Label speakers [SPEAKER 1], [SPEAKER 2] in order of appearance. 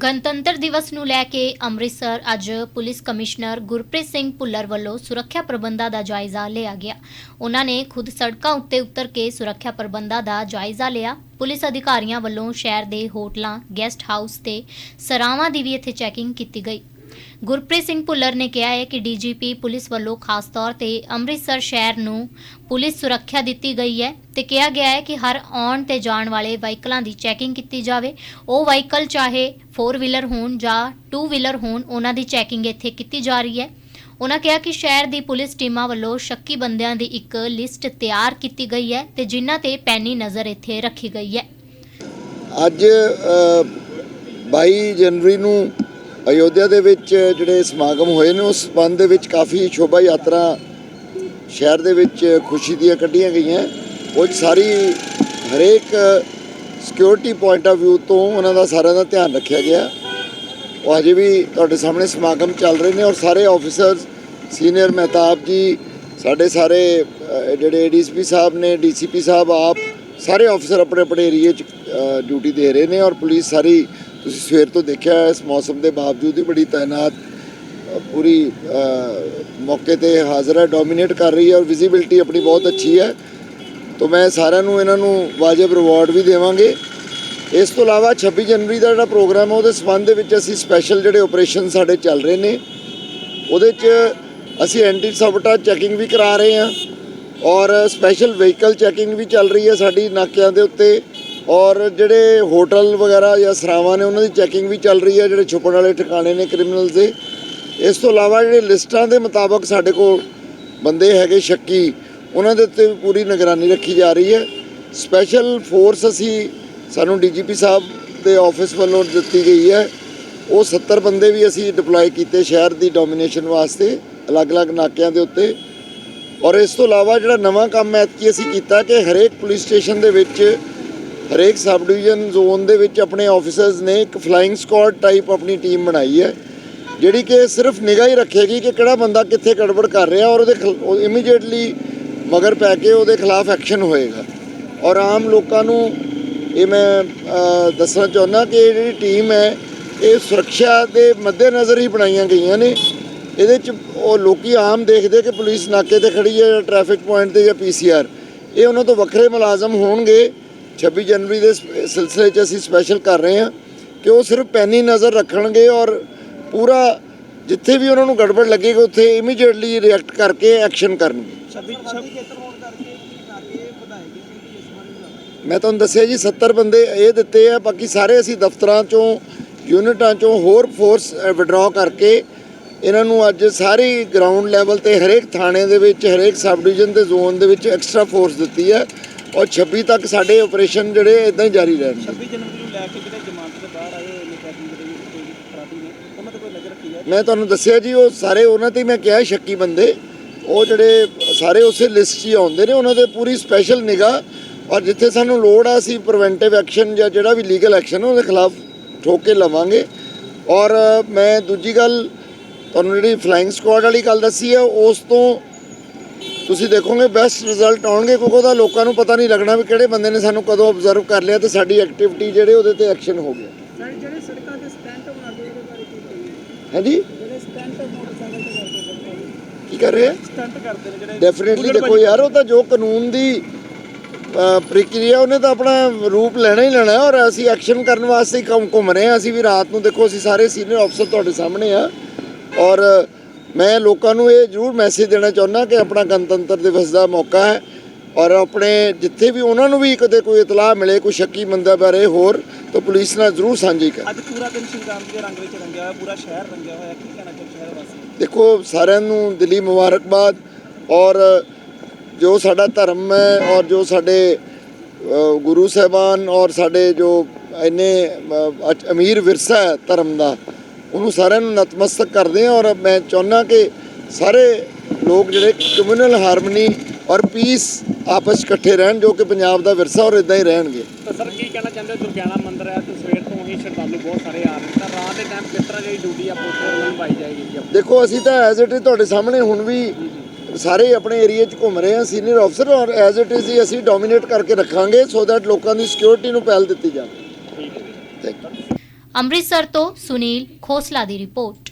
[SPEAKER 1] ਗਣਤੰਤਰ ਦਿਵਸ ਨੂੰ ਲੈ ਕੇ ਅੰਮ੍ਰਿਤਸਰ ਅੱਜ ਪੁਲਿਸ ਕਮਿਸ਼ਨਰ ਗੁਰਪ੍ਰੀਤ ਸਿੰਘ ਭੁੱਲਰ ਵੱਲੋਂ ਸੁਰੱਖਿਆ ਪ੍ਰਬੰਧਾਂ ਦਾ ਜਾਇਜ਼ਾ ਲਿਆ ਗਿਆ। ਉਹਨਾਂ ਨੇ ਖੁਦ ਸੜਕਾਂ ਉੱਤੇ ਉਤਰ ਕੇ ਸੁਰੱਖਿਆ ਪ੍ਰਬੰਧਾਂ ਦਾ ਜਾਇਜ਼ਾ ਲਿਆ। ਪੁਲਿਸ ਅਧਿਕਾਰੀਆਂ ਵੱਲੋਂ ਸ਼ਹਿਰ ਦੇ ਹੋਟਲਾਂ, ਗੈਸਟ ਹਾਊਸ ਤੇ ਸਰਾਵਾਂ ਦੀ ਵੀ ਇੱਥੇ ਚੈਕਿੰਗ ਕੀਤੀ ਗਈ। ਗੁਰਪ੍ਰੀਤ ਸਿੰਘ ਭੁੱਲਰ ਨੇ ਕਿਹਾ ਹੈ ਕਿ ਡੀਜੀਪੀ ਪੁਲਿਸ ਵੱਲੋਂ ਖਾਸ ਤੌਰ ਤੇ ਅੰਮ੍ਰਿਤਸਰ ਸ਼ਹਿਰ ਨੂੰ ਪੁਲਿਸ ਸੁਰੱਖਿਆ ਦਿੱਤੀ ਗਈ ਹੈ ਤੇ ਕਿਹਾ ਗਿਆ ਹੈ ਕਿ ਹਰ ਆਉਣ ਤੇ ਜਾਣ ਵਾਲੇ ਵਾਹਨਾਂ ਦੀ ਚੈਕਿੰਗ ਕੀਤੀ ਜਾਵੇ। ਉਹ ਵਾਹਨ ਚਾਹੇ 4 ਵੀਲਰ ਹੋਣ ਜਾਂ 2 ਵੀਲਰ ਹੋਣ, ਉਹਨਾਂ ਦੀ ਚੈਕਿੰਗ ਇੱਥੇ ਕੀਤੀ ਜਾ ਰਹੀ ਹੈ। ਉਹਨਾਂ ਕਿਹਾ ਕਿ ਸ਼ਹਿਰ ਦੀ ਪੁਲਿਸ ਟੀਮਾਂ ਵੱਲੋਂ ਸ਼ੱਕੀ ਬੰਦਿਆਂ ਦੀ ਇੱਕ ਲਿਸਟ ਤਿਆਰ ਕੀਤੀ ਗਈ ਹੈ ਤੇ ਜਿਨ੍ਹਾਂ ਤੇ ਪੈਨੀ ਨਜ਼ਰ ਇੱਥੇ ਰੱਖੀ ਗਈ ਹੈ।
[SPEAKER 2] ਅੱਜ 22 ਜਨਵਰੀ ਨੂੰ ਅਯੋਧਿਆ ਦੇ ਵਿੱਚ ਜਿਹੜੇ ਸਮਾਗਮ ਹੋਏ ਨੇ ਉਸ ਸੰਬੰਧ ਦੇ ਵਿੱਚ ਕਾਫੀ ਸ਼ੋਭਾ ਯਾਤਰਾ ਸ਼ਹਿਰ ਦੇ ਵਿੱਚ ਖੁਸ਼ੀ ਦੀਆਂ ਕੱਢੀਆਂ ਗਈਆਂ। ਉਹ 'ਚ ਸਾਰੀ ਹਰੇਕ ਸਿਕਿਉਰਿਟੀ ਪੁਆਇੰਟ ਆਫ View ਤੋਂ ਉਹਨਾਂ ਦਾ ਸਾਰਿਆਂ ਦਾ ਧਿਆਨ ਰੱਖਿਆ ਗਿਆ। ਉਹ ਹਜੇ ਵੀ ਤੁਹਾਡੇ ਸਾਹਮਣੇ ਸਮਾਗਮ ਚੱਲ ਰਹੇ ਨੇ ਔਰ ਸਾਰੇ ਆਫੀਸਰਸ ਸੀਨੀਅਰ ਮਹਿਤਾਬ ਜੀ ਸਾਡੇ ਸਾਰੇ ਅ, ਜਿਹੜੇ ਡੀਸੀਪੀ ਸਾਹਿਬ ਨੇ ਡੀਸੀਪੀ ਸਾਹਿਬ ਆਪ ਸਾਰੇ ਆਫੀਸਰ ਆਪਣੇ ਆਪਣੇ ਏਰੀਏ 'ਚ ਡਿਊਟੀ ਦੇ ਰਹੇ ਨੇ ਔਰ ਪੁਲਿਸ ਸਾਰੀ ਤੁਸੀਂ ਸਵੇਰ ਤੋਂ ਦੇਖਿਆ ਇਸ ਮੌਸਮ ਦੇ ਬਾਵਜੂਦ ਵੀ ਬੜੀ ਤਾਇਨਾਤ ਪੂਰੀ ਮੌਕੇ ਤੇ ਹਾਜ਼ਰ ਹੈ ਡੋਮੀਨੇਟ ਕਰ ਰਹੀ ਹੈ ਔਰ ਵਿਜ਼ਿਬਿਲਟੀ ਆਪਣੀ ਬਹੁਤ ਅੱਛੀ ਹੈ। ਤੋਂ ਮੈਂ ਸਾਰਿਆਂ ਨੂੰ ਇਹਨਾਂ ਨੂੰ ਵਾਜਬ ਰਿਵਾਰਡ ਵੀ ਦੇਵਾਂਗੇ। ਇਸ ਤੋਂ ਇਲਾਵਾ 26 ਜਨਵਰੀ ਦਾ ਜਿਹੜਾ ਪ੍ਰੋਗਰਾਮ ਹੈ, ਉਹਦੇ ਸੰਬੰਧ ਦੇ ਵਿੱਚ ਅਸੀਂ ਸਪੈਸ਼ਲ ਜਿਹੜੇ ਆਪਰੇਸ਼ਨ ਸਾਡੇ ਚੱਲ ਰਹੇ ਨੇ, ਉਹਦੇ 'ਚ ਅਸੀਂ ਐਂਟੀ ਸਬਟਾ ਚੈਕਿੰਗ ਵੀ ਕਰਾ ਰਹੇ ਹਾਂ ਔਰ ਸਪੈਸ਼ਲ ਵਹੀਕਲ ਚੈਕਿੰਗ ਵੀ ਚੱਲ ਰਹੀ ਹੈ ਸਾਡੀ ਨਾਕਿਆਂ ਦੇ ਉੱਤੇ। ਔਰ ਜਿਹੜੇ ਹੋਟਲ ਵਗੈਰਾ ਜਾਂ ਸਰਾਵਾਂ ਨੇ, ਉਹਨਾਂ ਦੀ ਚੈਕਿੰਗ ਵੀ ਚੱਲ ਰਹੀ ਹੈ, ਜਿਹੜੇ ਛੁਪਣ ਵਾਲੇ ਠਿਕਾਣੇ ਨੇ ਕ੍ਰਿਮੀਨਲਸ ਦੇ। ਇਸ ਤੋਂ ਇਲਾਵਾ ਜਿਹੜੇ ਲਿਸਟਾਂ ਦੇ ਮੁਤਾਬਕ ਸਾਡੇ ਕੋਲ ਬੰਦੇ ਹੈਗੇ ਸ਼ੱਕੀ, ਉਹਨਾਂ ਦੇ ਉੱਤੇ ਵੀ ਪੂਰੀ ਨਿਗਰਾਨੀ ਰੱਖੀ ਜਾ ਰਹੀ ਹੈ। ਸਪੈਸ਼ਲ ਫੋਰਸ ਅਸੀਂ ਸਾਨੂੰ ਡੀਜੀਪੀ ਸਾਹਿਬ ਦੇ ਆਫਿਸ ਵੱਲੋਂ ਦਿੱਤੀ ਗਈ ਹੈ। ਉਹ 70 ਬੰਦੇ ਵੀ ਅਸੀਂ ਡਿਪਲੋਏ ਕੀਤੇ ਸ਼ਹਿਰ ਦੀ ਡੋਮੀਨੇਸ਼ਨ ਵਾਸਤੇ, ਅਲੱਗ-ਅਲੱਗ ਨਾਕਿਆਂ ਦੇ ਉੱਤੇ। ਔਰ ਇਸ ਤੋਂ ਇਲਾਵਾ ਜਿਹੜਾ ਨਵਾਂ ਕੰਮ ਐਤਕੀ ਅਸੀਂ ਕੀਤਾ ਕਿ ਹਰੇਕ ਪੁਲਿਸ ਸਟੇਸ਼ਨ ਦੇ ਵਿੱਚ ਹਰੇਕ ਸਬ ਡਿਵੀਜ਼ਨ ਜ਼ੋਨ ਦੇ ਵਿੱਚ ਆਪਣੇ ਆਫੀਸਰਸ ਨੇ ਇੱਕ ਫਲਾਈਂਗ ਸquad ਟਾਈਪ ਆਪਣੀ ਟੀਮ ਬਣਾਈ ਹੈ, ਜਿਹੜੀ ਕਿ ਸਿਰਫ ਨਿਗਾਹ ਹੀ ਰੱਖੇਗੀ ਕਿ ਕਿਹੜਾ ਬੰਦਾ ਕਿੱਥੇ ਗੜਬੜ ਕਰ ਰਿਹਾ ਔਰ ਉਹਦੇ ਇਮੀਡੀਏਟਲੀ ਮਗਰ ਪੈ ਕੇ ਉਹਦੇ ਖਿਲਾਫ ਐਕਸ਼ਨ ਹੋਏਗਾ। ਔਰ ਆਮ ਲੋਕਾਂ ਨੂੰ ਇਹ ਮੈਂ ਦੱਸਣਾ ਚਾਹੁੰਦਾ ਕਿ ਇਹ ਜਿਹੜੀ ਟੀਮ ਹੈ, ਇਹ ਸੁਰੱਖਿਆ ਦੇ ਮੱਦੇਨਜ਼ਰ ਹੀ ਬਣਾਈਆਂ ਗਈਆਂ ਨੇ। ਇਹਦੇ ਚ ਉਹ ਲੋਕੀ ਆਮ ਦੇਖਦੇ ਕਿ ਪੁਲਿਸ ਨਾਕੇ ਤੇ ਖੜੀ ਹੈ ਜਾਂ ਟ੍ਰੈਫਿਕ ਪੁਆਇੰਟ ਤੇ ਜਾਂ ਪੀਸੀਆਰ ਇਹ ਉਹਨਾਂ ਤੋਂ ਵੱਖਰੇ ਮੁਲਾਜ਼ਮ ਹੋਣਗੇ। 26 ਜਨਵਰੀ ਦੇ ਸਿਲਸਿਲੇ 'ਚ ਅਸੀਂ ਸਪੈਸ਼ਲ ਕਰ ਰਹੇ ਹਾਂ ਕਿ ਉਹ ਸਿਰਫ ਪੈਨੀ ਨਜ਼ਰ ਰੱਖਣਗੇ ਔਰ ਪੂਰਾ ਜਿੱਥੇ ਵੀ ਉਹਨਾਂ ਨੂੰ ਗੜਬੜ ਲੱਗੇਗੀ ਉੱਥੇ ਇਮੀਡੀਏਟਲੀ ਰਿਐਕਟ ਕਰਕੇ ਐਕਸ਼ਨ ਕਰਨਗੇ। ਮੈਂ ਤੁਹਾਨੂੰ ਦੱਸਿਆ ਜੀ 70 ਬੰਦੇ ਇਹ ਦਿੱਤੇ ਆ ਬਾਕੀ ਸਾਰੇ ਅਸੀਂ ਦਫ਼ਤਰਾਂ ਚੋਂ ਯੂਨਿਟਾਂ ਚੋਂ ਹੋਰ ਫੋਰਸ ਵਿਡਰਾਅ ਕਰਕੇ ਇਹਨਾਂ ਨੂੰ ਅੱਜ ਸਾਰੀ ਗਰਾਊਂਡ ਲੈਵਲ ਤੇ ਹਰੇਕ ਥਾਣੇ ਦੇ ਵਿੱਚ ਹਰੇਕ ਸਬ ਡਿਵੀਜ਼ਨ ਤੇ ਜ਼ੋਨ ਦੇ ਵਿੱਚ ਐਕਸਟਰਾ ਫੋਰਸ ਦਿੱਤੀ ਹੈ। ਔਰ 26 ਤੱਕ ਸਾਡੇ ਆਪਰੇਸ਼ਨ ਜਿਹੜੇ ਇਦਾਂ ਹੀ ਜਾਰੀ ਰਹਿਣਗੇ
[SPEAKER 3] 26 ਜਨਵਰੀ ਨੂੰ ਲੈ ਕੇ ਜਿਹੜੇ ਜ਼ਮਾਨਤ ਦੇ ਬਾਹਰ ਆਏ ਹੋਏ ਨੇ ਕੈਦੀ ਜਿਹੜੇ ਕੋਈ ਅਪਰਾਧੀ ਨੇ ਉਹਨਾਂ ਤੇ ਕੋਈ ਨਜ਼ਰ ਰੱਖੀ ਹੈ
[SPEAKER 2] ਮੈਂ ਤੁਹਾਨੂੰ ਦੱਸਿਆ ਜੀ ਉਹ ਸਾਰੇ ਉਹਨਾਂ ਤੇ ਮੈਂ ਕਿਹਾ ਸ਼ੱਕੀ ਬੰਦੇ। ਉਹ ਜਿਹੜੇ ਸਾਰੇ ਉਸੇ ਲਿਸਟ 'ਚ ਹੀ ਆਉਂਦੇ ਨੇ ਉਹਨਾਂ ਦੇ ਪੂਰੀ ਸਪੈਸ਼ਲ ਨਿਗਾਹ। ਔਰ ਜਿੱਥੇ ਸਾਨੂੰ ਲੋੜ ਆ ਅਸੀਂ ਪ੍ਰੀਵੈਂਟਿਵ ਐਕਸ਼ਨ ਜਾਂ ਜਿਹੜਾ ਵੀ ਲੀਗਲ ਐਕਸ਼ਨ ਉਹਦੇ ਖਿਲਾਫ ਠੋਕ ਕੇ ਲਵਾਂਗੇ। ਔਰ ਮੈਂ ਦੂਜੀ ਗੱਲ ਤੁਹਾਨੂੰ ਜਿਹੜੀ ਫਲਾਈਂਗ ਸਕੁਆਡ ਵਾਲੀ ਗੱਲ ਦੱਸੀ ਹੈ ਉਸ ਤੋਂ ਤੁਸੀਂ ਦੇਖੋਗੇ ਬੈਸਟ ਰਿਜ਼ਲਟ ਆਉਣਗੇ ਕਿਉਂਕਿ ਉਹਦਾ ਲੋਕਾਂ ਨੂੰ ਪਤਾ ਨਹੀਂ ਲੱਗਣਾ ਵੀ ਕਿਹੜੇ ਬੰਦੇ ਨੇ ਸਾਨੂੰ ਕਦੋਂ ਆਬਜ਼ਰਵ ਕਰ ਲਿਆ ਤੇ ਸਾਡੀ ਐਕਟੀਵਿਟੀ ਜਿਹੜੇ ਉਹਦੇ ਤੇ ਐਕਸ਼ਨ ਹੋ ਗਿਆ
[SPEAKER 3] ਸਰ ਜਿਹੜੇ ਸੜਕਾਂ ਤੇ ਸਟੈਂਟ ਬਣਾਉਂਦੇ ਉਹਦੇ ਬਾਰੇ ਕੀ ਕਹੀਏ
[SPEAKER 2] ਹਾਂਜੀ?
[SPEAKER 3] ਜਿਹੜੇ ਸਟੈਂਟ ਮੋਟਰਸਾਈਕਲ ਤੇ ਕਰਦੇ ਨੇ
[SPEAKER 2] ਕੀ ਕਰ ਰਹੇ ਆ?
[SPEAKER 3] ਸਟੈਂਟ ਕਰਦੇ ਨੇ ਜਿਹੜੇ
[SPEAKER 2] ਡੈਫੀਨਿਟਲੀ ਦੇਖੋ ਯਾਰ ਉਹ ਤਾਂ ਜੋ ਕਾਨੂੰਨ ਦੀ ਪ੍ਰਕਿਰਿਆ ਉਹਨੇ ਤਾਂ ਆਪਣਾ ਰੂਪ ਲੈਣਾ ਹੀ ਲੈਣਾ ਔਰ ਅਸੀਂ ਐਕਸ਼ਨ ਕਰਨ ਵਾਸਤੇ ਹੀ ਘੁੰਮ ਰਹੇ ਹਾਂ। ਅਸੀਂ ਵੀ ਰਾਤ ਨੂੰ ਦੇਖੋ ਅਸੀਂ ਸਾਰੇ ਸੀਨੀਅਰ ਅਫਸਰ ਤੁਹਾਡੇ ਸਾਹਮਣੇ ਆ ਔਰ ਮੈਂ ਲੋਕਾਂ ਨੂੰ ਇਹ ਜ਼ਰੂਰ ਮੈਸੇਜ ਦੇਣਾ ਚਾਹੁੰਦਾ ਕਿ ਆਪਣਾ ਗਣਤੰਤਰ ਦਿਵਸ ਦਾ ਮੌਕਾ ਹੈ ਔਰ ਆਪਣੇ ਜਿੱਥੇ ਵੀ ਉਹਨਾਂ ਨੂੰ ਵੀ ਕਦੇ ਕੋਈ ਇਤਲਾਹ ਮਿਲੇ ਕੋਈ ਸ਼ੱਕੀ ਬੰਦਾ ਬਾਰੇ ਹੋਰ ਤਾਂ ਪੁਲਿਸ ਨਾਲ ਜ਼ਰੂਰ ਸਾਂਝੀ ਕਰ।
[SPEAKER 3] ਅੱਜ ਪੂਰਾ ਦਿਨ ਸ਼ਿੰਗਾਰ ਦੇ ਰੰਗ ਵਿੱਚ ਰੰਗਿਆ ਹੋਇਆ ਪੂਰਾ ਸ਼ਹਿਰ ਰੰਗਿਆ ਹੋਇਆ ਕੀ ਕਹਿਣਾ ਚਾਹੁੰਦੇ ਸ਼ਹਿਰ ਵਾਸੀ
[SPEAKER 2] ਦੇਖੋ ਸਾਰਿਆਂ ਨੂੰ ਦਿਲੀ ਮੁਬਾਰਕਬਾਦ ਔਰ ਜੋ ਸਾਡਾ ਧਰਮ ਹੈ ਔਰ ਜੋ ਸਾਡੇ ਗੁਰੂ ਸਾਹਿਬਾਨ ਔਰ ਸਾਡੇ ਜੋ ਇੰਨੇ ਅਮੀਰ ਵਿਰਸਾ ਹੈ ਧਰਮ ਦਾ ਉਹਨੂੰ ਸਾਰਿਆਂ ਨੂੰ ਨਤਮਸਤਕ ਕਰਦੇ ਹਾਂ ਔਰ ਮੈਂ ਚਾਹੁੰਦਾ ਕਿ ਸਾਰੇ ਲੋਕ ਜਿਹੜੇ ਕਮਿਊਨਲ ਹਾਰਮਨੀ ਔਰ ਪੀਸ ਆਪਸ ਇਕੱਠੇ ਰਹਿਣ ਜੋ ਕਿ ਪੰਜਾਬ ਦਾ ਵਿਰਸਾ ਔਰ ਇਦਾਂ ਹੀ ਰਹਿਣਗੇ।
[SPEAKER 3] ਤਾਂ ਸਰ ਕੀ ਕਹਿਣਾ ਚਾਹੁੰਦੇ ਹੋ? ਦੁਰਗਿਆਨਾ ਮੰਦਿਰ ਹੈ ਤੇ ਸਵੇਰ ਤੋਂ ਹੀ ਸ਼ਰਧਾਲੂ ਬਹੁਤ ਸਾਰੇ ਆ ਰਹੇ ਨੇ। ਤਾਂ ਰਾਤ ਦੇ ਟਾਈਮ ਕਿਸ ਤਰ੍ਹਾਂ ਜਿਹੜੀ ਡਿਊਟੀ ਆ? ਪੁਲਿਸ ਵੱਲੋਂ ਨਿਭਾਈ ਜਾਏਗੀ ਜੀ
[SPEAKER 2] ਦੇਖੋ ਅਸੀਂ ਤਾਂ ਐਜ਼ ਇਟ ਇਜ਼ ਤੁਹਾਡੇ ਸਾਹਮਣੇ ਹੁਣ ਵੀ ਸਾਰੇ ਆਪਣੇ ਏਰੀਆ 'ਚ ਘੁੰਮ ਰਹੇ ਹਾਂ ਸੀਨੀਅਰ ਅਫਸਰ ਔਰ ਐਜ਼ ਇਟ ਇਜ਼ ਹੀ ਅਸੀਂ ਡੋਮੀਨੇਟ ਕਰਕੇ ਰੱਖਾਂਗੇ ਸੋ ਦੈਟ ਲੋਕਾਂ ਦੀ ਸਿਕਿਉਰਿਟੀ ਨੂੰ ਪਹਿਲ ਦਿੱਤੀ ਜਾਵੇ। ਥੈਂਕ ਯੂ
[SPEAKER 1] ਅੰਮ੍ਰਿਤਸਰ ਤੋਂ ਸੁਨੀਲ ਖੋਸਲਾ ਦੀ ਰਿਪੋਰਟ।